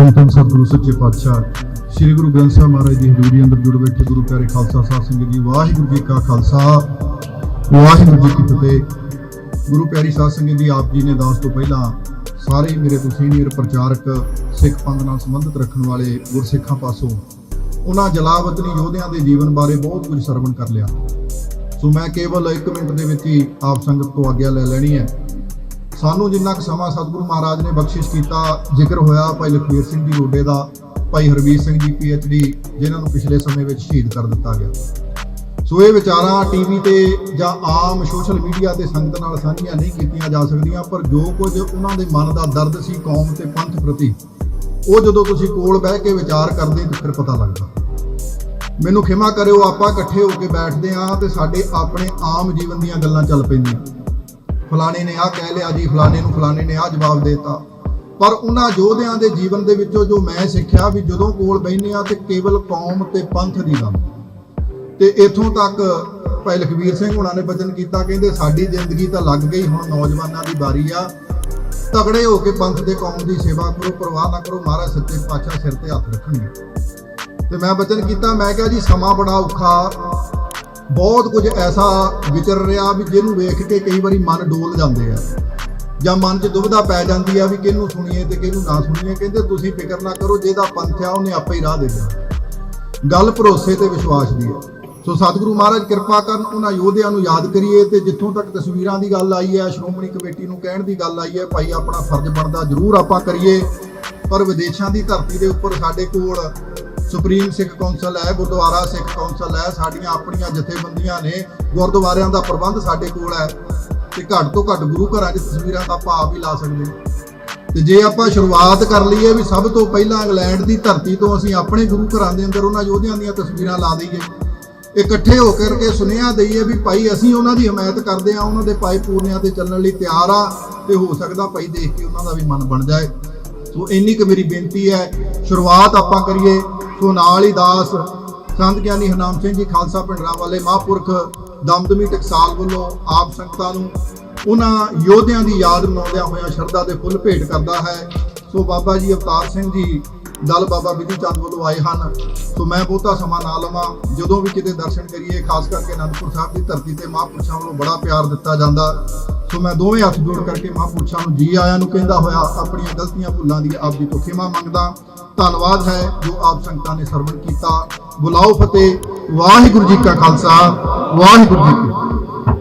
ਅੰਤਮ ਸਤਿਗੁਰੂ ਸੱਚੇ ਪਾਤਸ਼ਾਹ, ਸ੍ਰੀ ਗੁਰੂ ਗ੍ਰੰਥ ਸਾਹਿਬ ਮਹਾਰਾਜ ਦੀ ਹਜ਼ੂਰੀ ਅੰਦਰ ਜੁੜ ਬੈਠੇ ਗੁਰੂ ਪਿਆਰੇ ਖਾਲਸਾ ਸਾਹਿਬ ਸਿੰਘ ਜੀ, ਵਾਹਿਗੁਰੂ ਜੀ ਕਾ ਖਾਲਸਾ, ਵਾਹਿਗੁਰੂ ਜੀ ਕੀ ਫਤਿਹ। ਗੁਰੂ ਪਿਆਰੀ ਸਾਧ ਸਿੰਘ ਜੀ, ਆਪ ਜੀ ਨੇ ਦਾਸ ਤੋਂ ਪਹਿਲਾਂ ਸਾਰੇ ਹੀ ਮੇਰੇ ਤੋਂ ਸੀਨੀਅਰ ਪ੍ਰਚਾਰਕ, ਸਿੱਖ ਪੰਥ ਨਾਲ ਸੰਬੰਧਿਤ ਰੱਖਣ ਵਾਲੇ ਗੁਰਸਿੱਖਾਂ ਪਾਸੋਂ ਉਹਨਾਂ ਜਲਾਵਤਨੀ ਯੋਧਿਆਂ ਦੇ ਜੀਵਨ ਬਾਰੇ ਬਹੁਤ ਕੁਝ ਸਰਵਣ ਕਰ ਲਿਆ। ਸੋ ਮੈਂ ਕੇਵਲ 1 ਮਿੰਟ ਦੇ ਵਿੱਚ ਹੀ ਆਪ ਸੰਗਤ ਤੋਂ ਆਗਿਆ ਲੈ ਲੈਣੀ ਹੈ। ਸਾਨੂੰ ਜਿੰਨਾ ਕੁ ਸਮਾਂ ਸਤਿਗੁਰੂ ਮਹਾਰਾਜ ਨੇ ਬਖਸ਼ਿਸ਼ ਕੀਤਾ, ਜ਼ਿਕਰ ਹੋਇਆ ਭਾਈ ਲਖਵੀਰ ਸਿੰਘ ਜੀ ਰੋਡੇ ਦਾ, ਭਾਈ ਹਰਵੀਰ ਸਿੰਘ ਜੀ ਡੀ ਜਿਨ੍ਹਾਂ ਨੂੰ ਪਿਛਲੇ ਸਮੇਂ ਵਿੱਚ ਸ਼ਹੀਦ ਕਰ ਦਿੱਤਾ ਗਿਆ। ਸੋ ਇਹ ਵਿਚਾਰਾਂ ਟੀਵੀ ਤੇ ਜਾਂ ਆਮ ਸੋਸ਼ਲ ਮੀਡੀਆ ਤੇ ਸੰਗਤ ਨਾਲ ਸਾਂਝੀਆਂ ਨਹੀਂ ਕੀਤੀਆਂ ਜਾ ਸਕਦੀਆਂ, ਪਰ ਜੋ ਕੁਝ ਉਹਨਾਂ ਦੇ ਮਨ ਦਾ ਦਰਦ ਸੀ ਕੌਮ ਤੇ ਪੰਥ ਪ੍ਰਤੀ, ਉਹ ਜਦੋਂ ਤੁਸੀਂ ਕੋਲ ਬਹਿ ਕੇ ਵਿਚਾਰ ਕਰਦੇ ਤਾਂ ਫਿਰ ਪਤਾ ਲੱਗਦਾ। ਮੈਨੂੰ ਖਿਮਾ ਕਰਿਓ, ਆਪਾਂ ਇਕੱਠੇ ਹੋ ਕੇ ਬੈਠਦੇ ਆਂ ਤੇ ਸਾਡੇ ਆਪਣੇ ਆਮ ਜੀਵਨ ਦੀਆਂ ਗੱਲਾਂ ਚੱਲ ਪੈਂਦੀਆਂ। ਫਲਾਣੇ ਨੇ ਆਹ ਕਹਿ ਲਿਆ ਜੀ, ਫਲਾਣੇ ਨੂੰ ਫਲਾਣੇ ਨੇ ਆਹ ਜਵਾਬ ਦੇਤਾ। ਪਰ ਉਹਨਾਂ ਯੋਧਿਆਂ ਦੇ ਜੀਵਨ ਦੇ ਵਿੱਚੋਂ ਜੋ ਮੈਂ ਸਿੱਖਿਆ ਵੀ ਜਦੋਂ ਕੋਲ ਬੈਠਨੇ ਆ ਤੇ ਕੇਵਲ ਕੌਮ ਤੇ ਪੰਥ ਦੀ ਗੱਲ। ਤੇ ਇਥੋਂ ਤੱਕ ਭਾਈ ਲਖਵੀਰ ਸਿੰਘ ਹੁਣਾਂ ਨੇ ਬਚਨ ਕੀਤਾ, ਕਹਿੰਦੇ ਸਾਡੀ ਜ਼ਿੰਦਗੀ ਤਾਂ ਲੱਗ ਗਈ, ਹੁਣ ਨੌਜਵਾਨਾਂ ਦੀ ਵਾਰੀ ਆ। ਤਗੜੇ ਹੋ ਕੇ ਪੰਥ ਦੇ ਕੌਮ ਦੀ ਸੇਵਾ ਕਰੋ, ਪਰਵਾਹ ਨਾ ਕਰੋ, ਮਹਾਰਾਜ ਸੱਚੇ ਪਾਤਸ਼ਾਹ ਸਿਰ ਤੇ ਹੱਥ ਰੱਖਣਗੇ। ਤੇ ਮੈਂ ਬਚਨ ਕੀਤਾ, ਮੈਂ ਕਿਹਾ ਜੀ ਸਮਾਂ ਬੜਾ ਔਖਾ ਬਹੁਤ ਕੁਝ ਐਸਾ ਵਿਚਰ ਰਿਹਾ ਵੀ ਜਿਹਨੂੰ ਵੇਖ ਕੇ ਕਈ ਵਾਰੀ ਮਨ ਡੋਲ ਜਾਂਦੇ ਆ। ਜਾਂ ਮਨ 'ਚ ਦੁਬਿਧਾ ਪੈ ਜਾਂਦੀ ਆ ਵੀ ਕਿਹਨੂੰ ਸੁਣੀਏ ਤੇ ਕਿਹਨੂੰ ਨਾ ਸੁਣੀਏ। ਕਹਿੰਦੇ ਤੁਸੀਂ ਫਿਕਰ ਨਾ ਕਰੋ, ਜਿਹਦਾ ਪੰਥ ਆ ਉਹਨੇ ਆਪੇ ਹੀ ਰਾਹ ਦੇਣਾ। ਗੱਲ ਭਰੋਸੇ ਤੇ ਵਿਸ਼ਵਾਸ ਦੀ ਹੈ ਸੋ ਸਤਿਗੁਰੂ ਮਹਾਰਾਜ ਕਿਰਪਾ ਕਰਨ ਉਹਨਾਂ ਯੋਧਿਆਂ ਨੂੰ ਯਾਦ ਕਰੀਏ ਤੇ ਜਿੱਥੋਂ ਤੱਕ ਤਸਵੀਰਾਂ ਦੀ ਗੱਲ ਆਈ ਹੈ, ਸ਼੍ਰੋਮਣੀ ਕਮੇਟੀ ਨੂੰ ਕਹਿਣ ਦੀ ਗੱਲ ਆਈ ਹੈ, ਭਾਈ ਆਪਣਾ ਫਰਜ਼ ਬਣਦਾ ਜ਼ਰੂਰ ਆਪਾਂ ਕਰੀਏ। ਪਰ ਵਿਦੇਸ਼ਾਂ ਦੀ ਧਰਤੀ ਦੇ ਉੱਪਰ ਸਾਡੇ ਕੋਲ ਸੁਪਰੀਮ ਸਿੱਖ ਕੌਂਸਲ ਹੈ, ਗੁਰਦੁਆਰਾ ਸਿੱਖ ਕੌਂਸਲ ਹੈ, ਸਾਡੀਆਂ ਆਪਣੀਆਂ ਜਥੇਬੰਦੀਆਂ ਨੇ, ਗੁਰਦੁਆਰਿਆਂ ਦਾ ਪ੍ਰਬੰਧ ਸਾਡੇ ਕੋਲ ਹੈ ਤੇ ਘੱਟ ਤੋਂ ਘੱਟ ਗੁਰੂ ਘਰਾਂ 'ਚ ਤਸਵੀਰਾਂ ਦਾ ਭਾਵ ਵੀ ਲਾ ਸਕਦੇ ਹਾਂ। ਤੇ ਜੇ ਆਪਾਂ ਸ਼ੁਰੂਆਤ ਕਰ ਲਈਏ ਵੀ ਸਭ ਤੋਂ ਪਹਿਲਾਂ ਇੰਗਲੈਂਡ ਦੀ ਧਰਤੀ ਤੋਂ ਅਸੀਂ ਆਪਣੇ ਗੁਰੂ ਘਰਾਂ ਦੇ ਅੰਦਰ ਉਹਨਾਂ ਯੋਧਿਆਂ ਦੀਆਂ ਤਸਵੀਰਾਂ ਲਾ ਦਈਏ। ਇਕੱਠੇ ਹੋ ਕਰਕੇ ਸੁਨੇਹਾ ਦਈਏ ਵੀ ਭਾਈ ਅਸੀਂ ਉਹਨਾਂ ਦੀ ਹਮਾਇਤ ਕਰਦੇ ਆ ਉਹਨਾਂ ਦੇ ਪਾਏ ਪੂਰਨਿਆਂ ਤੇ ਚੱਲਣ ਲਈ ਤਿਆਰ ਆ ਤੇ ਹੋ ਸਕਦਾ ਭਾਈ ਦੇਖ ਕੇ ਉਹਨਾਂ ਦਾ ਵੀ ਮਨ ਬਣ ਜਾਏ। ਸੋ ਇੰਨੀ ਕੁ ਮੇਰੀ ਬੇਨਤੀ ਹੈ, ਸ਼ੁਰੂਆਤ ਆਪਾਂ ਕਰੀਏ। ਸੋ ਨਾਲ ਹੀ ਦਾਸ ਸੰਤ ਗਿਆਨੀ ਹਰਨਾਮ ਸਿੰਘ ਜੀ ਖਾਲਸਾ ਪਿੰਡਰਾਂ ਵਾਲੇ ਮਹਾਂਪੁਰਖ ਦਮਦਮੀ ਟਕਸਾਲ ਵੱਲੋਂ ਆਪ ਸੰਗਤਾਂ ਨੂੰ ਉਹਨਾਂ ਯੋਧਿਆਂ ਦੀ ਯਾਦ ਮਨਾਉਂਦਿਆਂ ਹੋਇਆਂ ਸ਼ਰਧਾ ਦੇ ਫੁੱਲ ਭੇਟ ਕਰਦਾ ਹੈ। ਸੋ ਬਾਬਾ ਜੀ ਅਵਤਾਰ ਸਿੰਘ ਜੀ, ਦਲ ਬਾਬਾ ਬਿਧੀ ਚੰਦ ਵੱਲੋਂ ਆਏ ਹਨ। ਸੋ ਮੈਂ ਬਹੁਤਾ ਸਮਾਂ ਨਾ ਲਵਾਂ। ਜਦੋਂ ਵੀ ਕਿਤੇ ਦਰਸ਼ਨ ਕਰੀਏ, ਖਾਸ ਕਰਕੇ ਅਨੰਦਪੁਰ ਸਾਹਿਬ ਦੀ ਧਰਤੀ ਤੇ ਮਹਾਂਪੁਰਸ਼ਾਂ ਵੱਲੋਂ ਬੜਾ ਪਿਆਰ ਦਿੱਤਾ ਜਾਂਦਾ। ਸੋ ਮੈਂ ਦੋਵੇਂ ਹੱਥ ਜੋੜ ਕਰਕੇ ਮਹਾਂਪੁਰਸ਼ਾਂ ਨੂੰ, ਜੀ ਆਇਆਂ ਨੂੰ ਕਹਿੰਦਾ ਹੋਇਆ, ਆਪਣੀਆਂ ਗਲਤੀਆਂ ਭੁੱਲਾਂ ਦੀ ਆਪ ਜੀ ਤੋਂ ਖਿਮਾ ਮੰਗਦਾ। ਧੰਨਵਾਦ ਹੈ ਜੋ ਆਪ ਸੰਗਤਾਂ ਨੇ ਸਰਵਣ ਕੀਤਾ। ਬੁਲਾਓ ਫਤਿਹ, ਵਾਹਿਗੁਰੂ ਜੀ ਕਾ ਖਾਲਸਾ, ਵਾਹਿਗੁਰੂ ਜੀ ਕੀ